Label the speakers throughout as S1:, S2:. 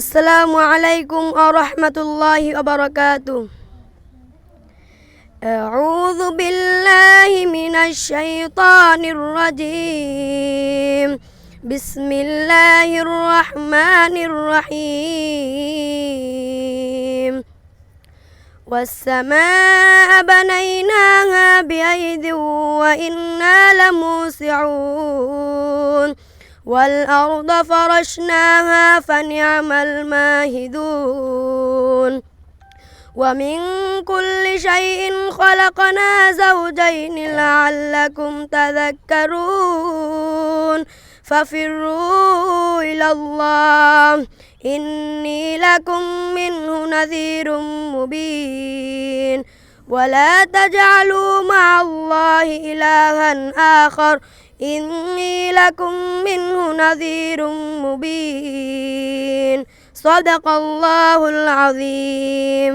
S1: السلام عليكم ورحمة الله وبركاته. أعوذ بالله من الشيطان الرجيم. بسم الله الرحمن الرحيم. والسماء بنيناها بأيد وإنا لموسعون. والأرض فرشناها فنعم الماهدون. ومن كل شيء خلقنا زوجين لعلكم تذكرون. ففروا إلى الله. إني لكم منه نذير مبين. ولا تجعلوا مع الله إلها آخر. إني لكم منه نذير مبين صدق الله العظيم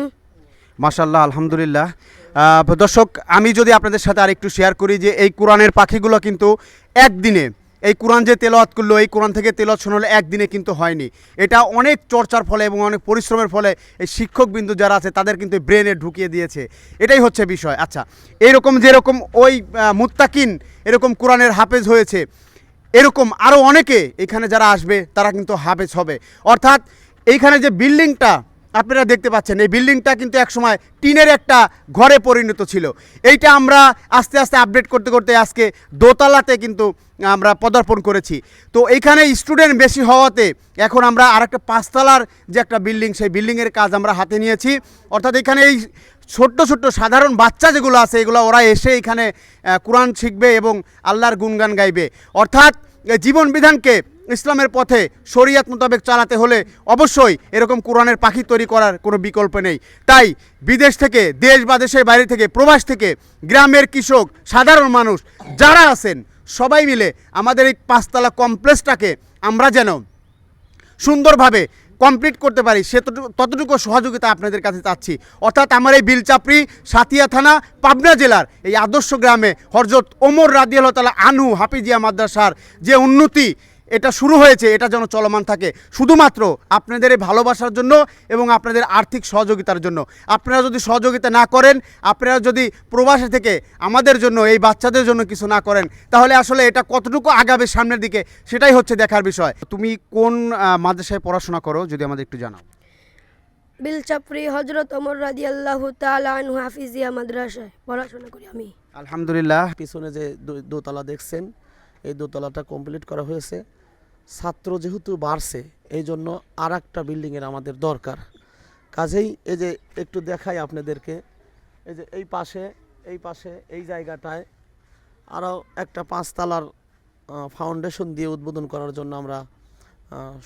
S2: মাশাল্লাহ আলহামদুলিল্লাহ আহ, দর্শক আমি যদি আপনাদের সাথে আরেকটু শেয়ার করি যে এই কোরআনের পাখিগুলো কিন্তু একদিনে এই কোরআন যে তেলাওয়াত করল, এই কোরআন থেকে তেলাওয়াত শোনালো একদিনে কিন্তু হয়নি। এটা অনেক চর্চার ফলে এবং অনেক পরিশ্রমের ফলে এই শিক্ষকবিন্দু যারা আছে, তাদের কিন্তু ব্রেনে ঢুকিয়ে দিয়েছে। এটাই হচ্ছে বিষয়। আচ্ছা এরকম যেরকম ওই মুত্তাকিন এরকম কোরআনের হাফেজ হয়েছে, এরকম আরও অনেকে এখানে যারা আসবে, তারা কিন্তু হাফেজ হবে। অর্থাৎ এইখানে যে বিল্ডিংটা আপনারা দেখতে পাচ্ছেন, এই বিল্ডিংটা কিন্তু একসময় টিনের একটা ঘরে পরিণত ছিল। এইটা আমরা আস্তে আস্তে আপডেট করতে করতে আজকে দোতলাতে কিন্তু আমরা পদার্পণ করেছি। তো এইখানে স্টুডেন্ট বেশি হওয়াতে এখন আমরা আরেকটা পাঁচতলার যে একটা বিল্ডিং, সেই বিল্ডিংয়ের কাজ আমরা হাতে নিয়েছি। অর্থাৎ এখানে এই ছোট্ট ছোট্ট সাধারণ বাচ্চা যেগুলো আছে, এগুলো ওরা এসে এখানে কোরআন শিখবে এবং আল্লাহর গুণগান গাইবে। অর্থাৎ জীবন বিধানকে ইসলামের পথে শরিয়াত মোতাবেক চালাতে হলে অবশ্যই এরকম কোরআনের পাখি তৈরি করার কোনো বিকল্প নেই। তাই বিদেশ থেকে, দেশ বা দেশের বাইরে থেকে, প্রবাস থেকে গ্রামের কৃষক, সাধারণ মানুষ যারা আছেন, সবাই মিলে আমাদের এই পাঁচতলা কমপ্লেক্সটাকে আমরা যেন সুন্দরভাবে কমপ্লিট করতে পারি সে ততটুকু- সহযোগিতা আপনাদের কাছে চাচ্ছি। অর্থাৎ আমার এই বিলচাপড়ি, সাতিয়া থানা, পাবনা জেলার এই আদর্শ গ্রামে হরজত ওমর রাদিয়াল তালা আনহু হাফিজিয়া মাদ্রাসার যে উন্নতি এটা শুরু হয়েছে এটা যেন চলমান থাকে। শুধুমাত্র আপনাদের এই ভালোবাসার জন্য এবং আপনাদের আর্থিক সহযোগিতার জন্য। আপনারা যদি সহযোগিতা না করেন আপনারা যদি প্রবাসে থেকে আমাদের জন্য এই বাচ্চাদের জন্য কিছু না করেন তাহলে আসলে এটা কতটুকু আগাবে সামনের দিকে সেটাই হচ্ছে দেখার বিষয়। তুমি কোন মাদ্রাসায় পড়াশোনা করো যদি আমাদের একটু জানাও।
S1: বিলচাপড়ি হজরত ওমর রাদি আল্লাহ তালু হাফিজিয়া মাদ্রাসায় পড়াশোনা করি আমি।
S2: আলহামদুলিল্লাহ।
S3: পিছনে যে দো- দোতলা দেখছেন এই দোতলাটা কমপ্লিট করা হয়েছে। ছাত্র যেহেতু বাড়ছে এই জন্য আর একটা বিল্ডিংয়ের আমাদের দরকার। কাজেই এই যে একটু দেখাই আপনাদেরকে, এই যে এই পাশে এই পাশে, এই জায়গাটায় আরও একটা পাঁচতলার ফাউন্ডেশন দিয়ে উদ্বোধন করার জন্য আমরা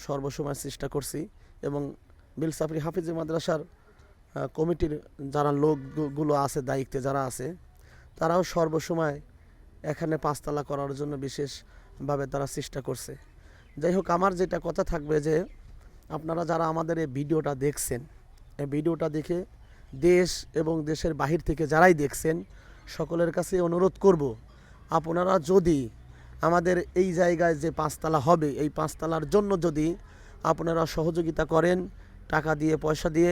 S3: সর্বসময় চেষ্টা করছি এবং বিলসাফরি হাফিজি মাদ্রাসার কমিটির যারা লোকগুলো আছে, দায়িত্বে যারা আছে, তারাও সর্বসময় এখানে পাঁচতলা করার জন্য বিশেষভাবে তারা চেষ্টা করছে। যাই হোক, আমার যেটা কথা থাকবে যে আপনারা যারা আমাদের এই ভিডিওটা দেখছেন, এই ভিডিওটা দেখে দেশ এবং দেশের বাহির থেকে যারাই দেখছেন, সকলের কাছে অনুরোধ করব, আপনারা যদি আমাদের এই জায়গায় যে পাঁচতলা হবে, এই পাঁচতলার জন্য যদি আপনারা সহযোগিতা করেন, টাকা দিয়ে, পয়সা দিয়ে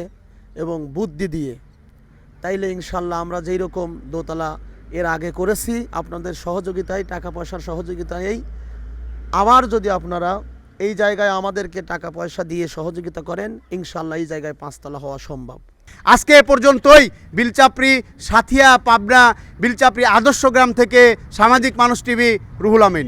S3: এবং বুদ্ধি দিয়ে, তাইলে ইনশাল্লাহ আমরা যেই রকম দোতলা এর আগে করেছি, আপনাদের সহযোগিতায়, টাকা পয়সার সহযোগিতায় আবার যদি আপনারা এই জায়গায় আমাদেরকে টাকা পয়সা দিয়ে সহযোগিতা করেন ইনশাল্লাহ এই জায়গায় পাঁচতলা হওয়া সম্ভব।
S2: আজকে এ পর্যন্তই। বিলচাপড়ি, সাথিয়া, পাবনা, বিলচাপড়ি আদর্শ গ্রাম থেকে সামাজিক মানুষ টিভি, রুহুল আমিন।